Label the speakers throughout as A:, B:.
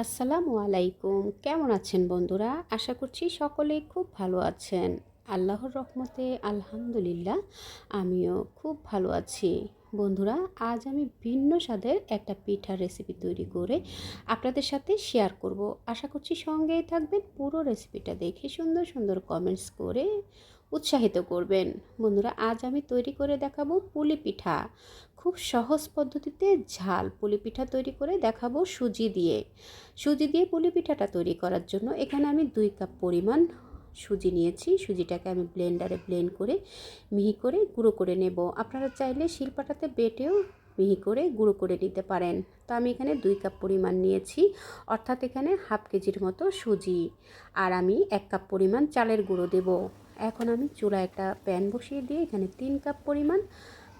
A: আসসালামু আলাইকুম। কেমন আছেন বন্ধুরা? আশা করছি সকলেই খুব ভালো আছেন। আল্লাহর রহমতে আলহামদুলিল্লাহ, আমিও খুব ভালো আছি। বন্ধুরা, আজ আমি ভিন্ন স্বাদের একটা পিঠার রেসিপি তৈরি করে আপনাদের সাথে শেয়ার করব। আশা করছি সঙ্গেই থাকবেন, পুরো রেসিপিটা দেখে সুন্দর সুন্দর কমেন্টস করে উৎসাহিত করবেন। বন্ধুরা, আজ আমি তৈরি করে দেখাবো পুলি পিঠা। খুব সহজ পদ্ধতিতে ঝাল পুলি পিঠা তৈরি করে দেখাবো সুজি দিয়ে। সুজি দিয়ে পুলি পিঠাটা তৈরি করার জন্য এখানে আমি দুই কাপ পরিমাণ সুজি নিয়েছি। সুজিটাকে আমি ব্লেন্ডারে ব্লেন্ড করে মিহি করে গুঁড়ো করে নেব। আপনারা চাইলে শিলপাটাতে বেটেও মিহি করে গুঁড়ো করে নিতে পারেন। তো আমি এখানে দুই কাপ পরিমাণ নিয়েছি, অর্থাৎ এখানে হাফ কেজির মতো সুজি। আর আমি এক কাপ পরিমাণ চালের গুঁড়ো দেব। এখন আমি চুলা একটা প্যান বসিয়ে দিয়ে এখানে তিন কাপ পরিমাণ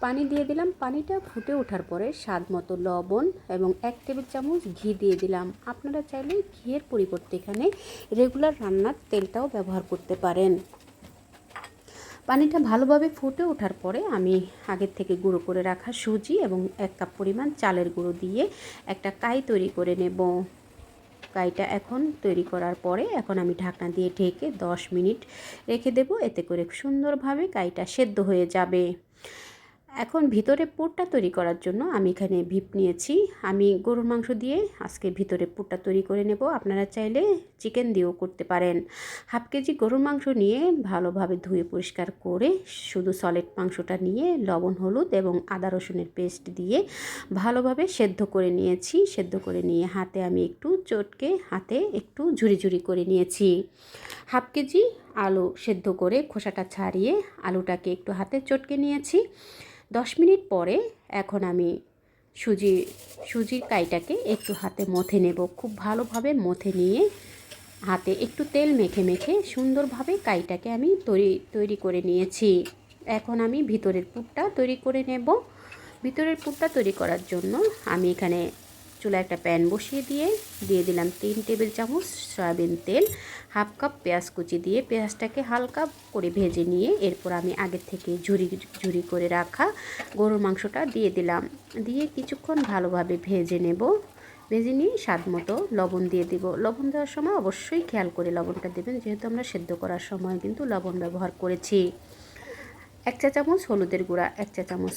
A: পানি দিয়ে দিলাম। পানিটা ফুটে ওঠার পরে স্বাদ মতো লবণ এবং এক টেবিল চামচ ঘি দিয়ে দিলাম। আপনারা চাইলে ঘিয়ের পরিবর্তে এখানে রেগুলার রান্নার তেলটাও ব্যবহার করতে পারেন। পানিটা ভালোভাবে ফুটে ওঠার পরে আমি আগের থেকে গুঁড়ো করে রাখা সুজি এবং এক কাপ পরিমাণ চালের গুঁড়ো দিয়ে একটা কাই তৈরি করে নেব। কাইটা এখন তৈরি করার পরে এখন আমি ঢাকনা দিয়ে ঢেকে দশ মিনিট রেখে দেব। এতে করে সুন্দরভাবে কাইটা সেদ্ধ হয়ে যাবে। এখন ভিতরে পুরটা তৈরি করার জন্য আমি এখানে ভিপ নিয়েছি। আমি গরুর মাংস দিয়ে আজকে ভিতরে পুরটা তৈরি করে নেব। আপনারা চাইলে চিকেন দিয়েও করতে পারেন। হাফ কেজি গরুর মাংস নিয়ে ভালোভাবে ধুয়ে পরিষ্কার করে শুধু সলিড মাংসটা নিয়ে লবণ, হলুদ এবং আদা, রসুনের পেস্ট দিয়ে ভালোভাবে সেদ্ধ করে নিয়েছি। সেদ্ধ করে নিয়ে হাতে আমি একটু চটকে হাতে একটু ঝুরি ঝুরি করে নিয়েছি। হাফ কেজি আলু সেদ্ধ করে খোসাটা ছাড়িয়ে আলুটাকে একটু হাতে চটকে নিয়েছি। দশ মিনিট পরে এখন আমি সুজি, সুজির কাইটাকে একটু হাতে মথে নেব। খুব ভালোভাবে মথে নিয়ে হাতে একটু তেল মেখে মেখে সুন্দরভাবে কাইটাকে আমি তৈরি তৈরি করে নিয়েছি। এখন আমি ভিতরের পুরটা তৈরি করে নেব। ভিতরের পুরটা তৈরি করার জন্য আমি এখানে চুলা একটা প্যান বসিয়ে দিয়ে দিয়ে দিলাম তিন টেবিল চামচ সয়াবিন তেল, হাফ কাপ পেঁয়াজ কুচি দিয়ে পেঁয়াজটাকে হালকা করে ভেজে নিয়ে এরপর আমি আগের থেকে ঝুরি ঝুরি করে রাখা গরুর মাংসটা দিয়ে দিলাম। দিয়ে কিছুক্ষণ ভালোভাবে ভেজে নেব। ভেজে নিয়ে স্বাদ মতো লবণ দিয়ে দিব। লবণ দেওয়ার সময় অবশ্যই খেয়াল করে লবণটা দেবেন, যেহেতু আমরা সেদ্ধ করার সময় কিন্তু লবণ ব্যবহার করেছি। এক চা চামচ হলুদের গুঁড়া, এক চা চামচ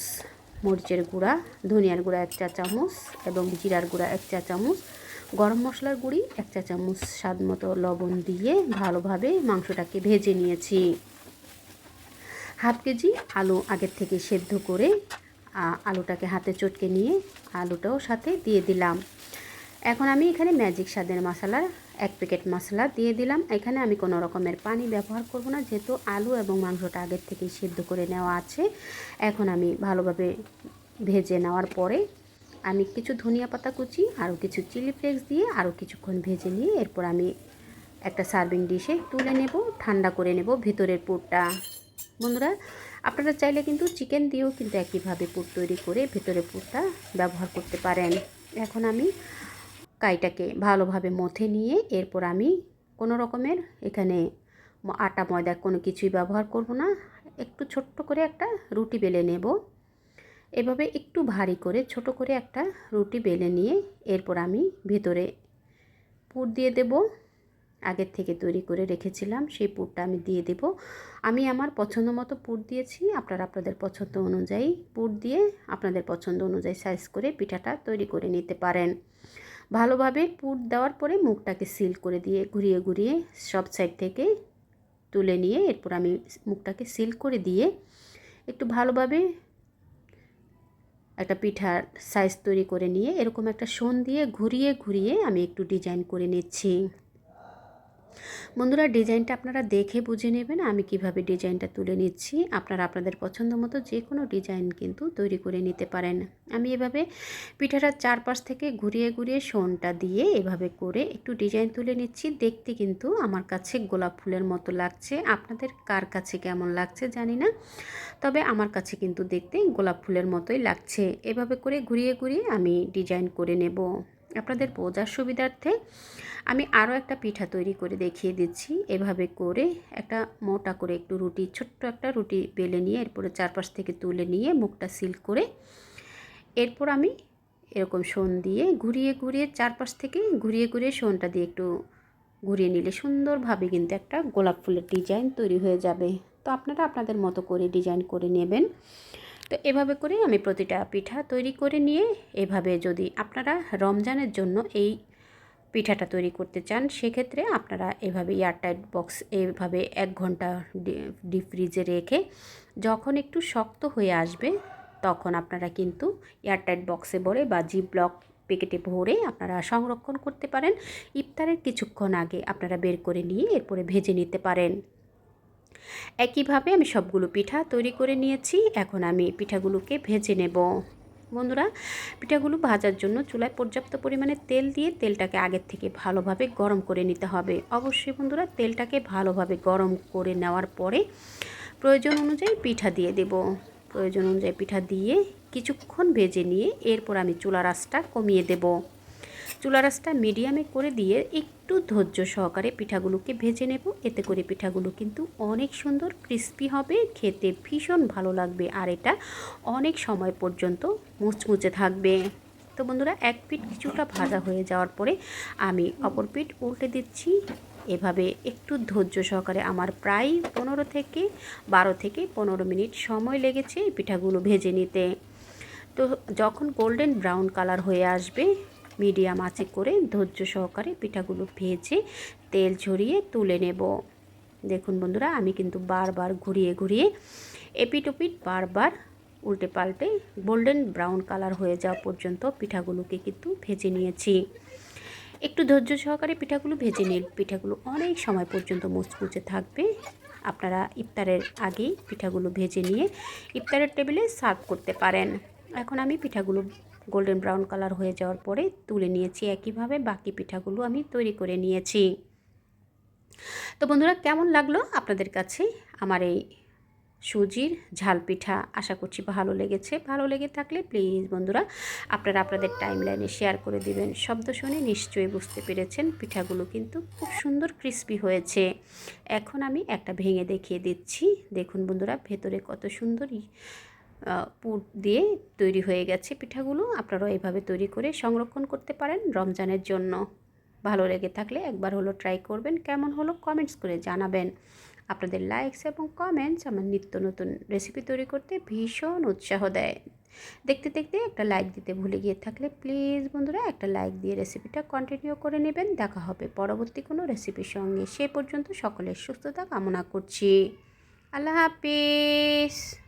A: মরিচের গুঁড়া, ধনিয়ার গুঁড়া এক চা চামচ এবং জিরার গুঁড়া এক চা চামচ, গরম মশলার গুঁড়ি এক চা চামচ স্বাদ মতো লবণ দিয়ে ভালোভাবে মাংসটাকে ভেজে নিয়েছি। হাফ কেজি আলু আগের থেকে সেদ্ধ করে আলুটাকে হাতে চটকে নিয়ে আলুটাও সাথে দিয়ে দিলাম। এখন আমি এখানে ম্যাজিক স্বাদের মশলার এক প্যাকেট মশলা দিয়ে দিলাম। এখানে আমি কোনো রকমের পানি ব্যবহার করব না, যেহেতু আলু এবং মাংসটা আগের থেকেই সেদ্ধ করে নেওয়া আছে। এখন আমি ভালোভাবে ভেজে নেওয়ার পরে আমি কিছু ধনিয়া পাতা কুচি, আরও কিছু চিলি ফ্লেক্স দিয়ে আরও কিছুক্ষণ ভেজে নিয়ে এরপর আমি একটা সার্ভিং ডিশে তুলে নেব, ঠান্ডা করে নেব ভিতরের পুরটা। বন্ধুরা, আপনারা চাইলে কিন্তু চিকেন দিয়েও কিন্তু একইভাবে পুর তৈরি করে ভেতরের পুরটা ব্যবহার করতে পারেন। এখন আমি কাইটাকে ভালোভাবে মথে নিয়ে এরপর আমি কোনো রকমের এখানে আটা, ময়দা কোনো কিছুই ব্যবহার করব না। একটু ছোট্ট করে একটা রুটি বেলে নেব। এভাবে একটু ভারী করে ছোট করে একটা রুটি বেলে নিয়ে এরপর আমি ভেতরে পুর দিয়ে দেব। আগের থেকে তৈরি করে রেখেছিলাম, সেই পুরটা আমি দিয়ে দেব। আমি আমার পছন্দ মতো পুর দিয়েছি, আপনারা আপনাদের পছন্দ অনুযায়ী পুর দিয়ে আপনাদের পছন্দ অনুযায়ী সাইজ করে পিঠাটা তৈরি করে নিতে পারেন। ভালোভাবে পুর দেওয়ার পরে মুখটাকে সিল করে দিয়ে ঘুরিয়ে ঘুরিয়ে সব সাইড থেকে তুলে নিয়ে এরপর আমি মুখটাকে সিল করে দিয়ে একটু ভালোভাবে একটা পিঠার সাইজ তৈরি করে নিয়ে এরকম একটা সোন দিয়ে ঘুরিয়ে ঘুরিয়ে আমি একটু ডিজাইন করে নিচ্ছি। বন্ধুরা ডিজাইনটা আপনারা দেখে বুঝে নেবেন আমি কীভাবে ডিজাইনটা তুলে নিচ্ছি। আপনারা আপনাদের পছন্দ মতো যে কোনো ডিজাইন কিন্তু তৈরি করে নিতে পারেন। আমি এভাবে পিঠাটার চারপাশ থেকে ঘুরিয়ে ঘুরিয়ে শোনটা দিয়ে এভাবে করে একটু ডিজাইন তুলে নিচ্ছি। দেখতে কিন্তু আমার কাছে গোলাপ ফুলের মতো লাগছে। আপনাদের কার কাছে কেমন লাগছে জানি না, তবে আমার কাছে কিন্তু দেখতে গোলাপ ফুলের মতোই লাগছে। এভাবে করে ঘুরিয়ে ঘুরিয়ে আমি ডিজাইন করে নেব। আপনাদের বোঝার সুবিধার্থে আমি আরও একটা পিঠা তৈরি করে দেখিয়ে দিচ্ছি। এভাবে করে একটা মোটা করে একটু রুটি, ছোট্ট একটা রুটি বেলে নিয়ে এরপরে চারপাশ থেকে তুলে নিয়ে মুখটা সিল করে এরপর আমি এরকম শোন দিয়ে ঘুরিয়ে ঘুরিয়ে চারপাশ থেকে ঘুরিয়ে ঘুরিয়ে শোনটা দিয়ে একটু ঘুরিয়ে নিলে সুন্দরভাবে কিন্তু একটা গোলাপ ফুলের ডিজাইন তৈরি হয়ে যাবে। তো আপনারা আপনাদের মতো করে ডিজাইন করে নেবেন। তো এভাবে করে আমি প্রতিটা পিঠা তৈরি করে নিয়ে এভাবে যদি আপনারা রমজানের জন্য এই পিঠাটা তৈরি করতে চান, সেক্ষেত্রে আপনারা এভাবে এয়ারটাইট বক্স এভাবে এক ঘণ্টা ডিপ ফ্রিজে রেখে যখন একটু শক্ত হয়ে আসবে, তখন আপনারা কিন্তু এয়ারটাইট বক্সে ভরে বা জি ব্লক প্যাকেটে ভরে আপনারা সংরক্ষণ করতে পারেন। ইফতারের কিছুক্ষণ আগে আপনারা বের করে নিয়ে এরপরে ভেজে নিতে পারেন। একইভাবে আমি সবগুলো পিঠা তৈরি করে নিয়েছি। এখন আমি পিঠাগুলোকে ভেজে নেব। বন্ধুরা, পিঠাগুলো ভাজার জন্য চুলায় পর্যাপ্ত পরিমাণে তেল দিয়ে তেলটাকে আগের থেকে ভালোভাবে গরম করে নিতে হবে। অবশ্যই বন্ধুরা, তেলটাকে ভালোভাবে গরম করে নেওয়ার পরে প্রয়োজন অনুযায়ী পিঠা দিয়ে দেব। প্রয়োজন অনুযায়ী পিঠা দিয়ে কিছুক্ষণ ভেজে নিয়ে এরপর আমি চুলা রাসটা কমিয়ে দেব। চুলা রাসটা মিডিয়ামে করে দিয়ে একটু ধৈর্য সহকারে পিঠাগুলোকে ভেজে নেব। এতে করে পিঠাগুলো কিন্তু অনেক সুন্দর ক্রিস্পি হবে, খেতে ভীষণ ভালো লাগবে আর এটা অনেক সময় পর্যন্ত মুচমুচে থাকবে। তো বন্ধুরা, এক পিঠ কিছুটা ভাজা হয়ে যাওয়ার পরে আমি অপর পিঠ উল্টে দিচ্ছি। এভাবে একটু ধৈর্য সহকারে আমার প্রায় পনেরো থেকে বারো থেকে পনেরো মিনিট সময় লেগেছে পিঠাগুলো ভেজে নিতে। তো যখন গোল্ডেন ব্রাউন কালার হয়ে আসবে মিডিয়াম আঁচে করে ধৈর্য সহকারে পিঠাগুলো ভেজে তেল ঝরিয়ে তুলে নেব। দেখুন বন্ধুরা, আমি কিন্তু বারবার ঘুরিয়ে ঘুরিয়ে এপিট ওপিট বারবার উল্টে পাল্টে গোল্ডেন ব্রাউন কালার হয়ে যাওয়া পর্যন্ত পিঠাগুলোকে কিন্তু ভেজে নিয়েছি। একটু ধৈর্য সহকারে পিঠাগুলো ভেজে নিন। পিঠাগুলো অনেক সময় পর্যন্ত মুচমুচে থাকবে। আপনারা ইফতারের আগেই পিঠাগুলো ভেজে নিয়ে ইফতারের টেবিলে সার্ভ করতে পারেন। এখন আমি পিঠাগুলো গোল্ডেন ব্রাউন কালার হয়ে যাওয়ার পরে তুলে নিয়েছি একইভাবে বাকি পিঠাগুলো আমি তৈরি করে নিয়েছি। তো বন্ধুরা, কেমন লাগল আপনাদের কাছে আমার এই সুজির ঝাল পিঠা? আশা করছি ভালো লেগেছে। ভালো লেগে থাকলে প্লিজ বন্ধুরা, আপনারা আপনাদের টাইম লাইনে শেয়ার করে দিবেন। শব্দ শুনে নিশ্চয়ই বুঝতে পেরেছেন পিঠাগুলো কিন্তু খুব সুন্দর ক্রিস্পি হয়েছে। এখন আমি একটা ভেঙে দেখিয়ে দিচ্ছি। দেখুন বন্ধুরা, ভেতরে কত সুন্দরই পুর দিয়ে তৈরি হয়ে গেছে পিঠাগুলো। আপনারাও এইভাবে তৈরি করে সংরক্ষণ করতে পারেন রমজানের জন্য। ভালো লেগে থাকলে একবার হলো ট্রাই করবেন। কেমন হলো কমেন্টস করে জানাবেন। আপনাদের লাইকস এবং কমেন্টস আমার নিত্য নতুন রেসিপি তৈরি করতে ভীষণ উৎসাহ দেয়। দেখতে দেখতে একটা লাইক দিতে ভুলে গিয়ে থাকলে প্লিজ বন্ধুরা একটা লাইক দিয়ে রেসিপিটা কন্টিনিউ করে নেবেন। দেখা হবে পরবর্তী কোনো রেসিপির সঙ্গে। সে পর্যন্ত সকলের সুস্থতা কামনা করছি। আল্লাহ হাফিজ।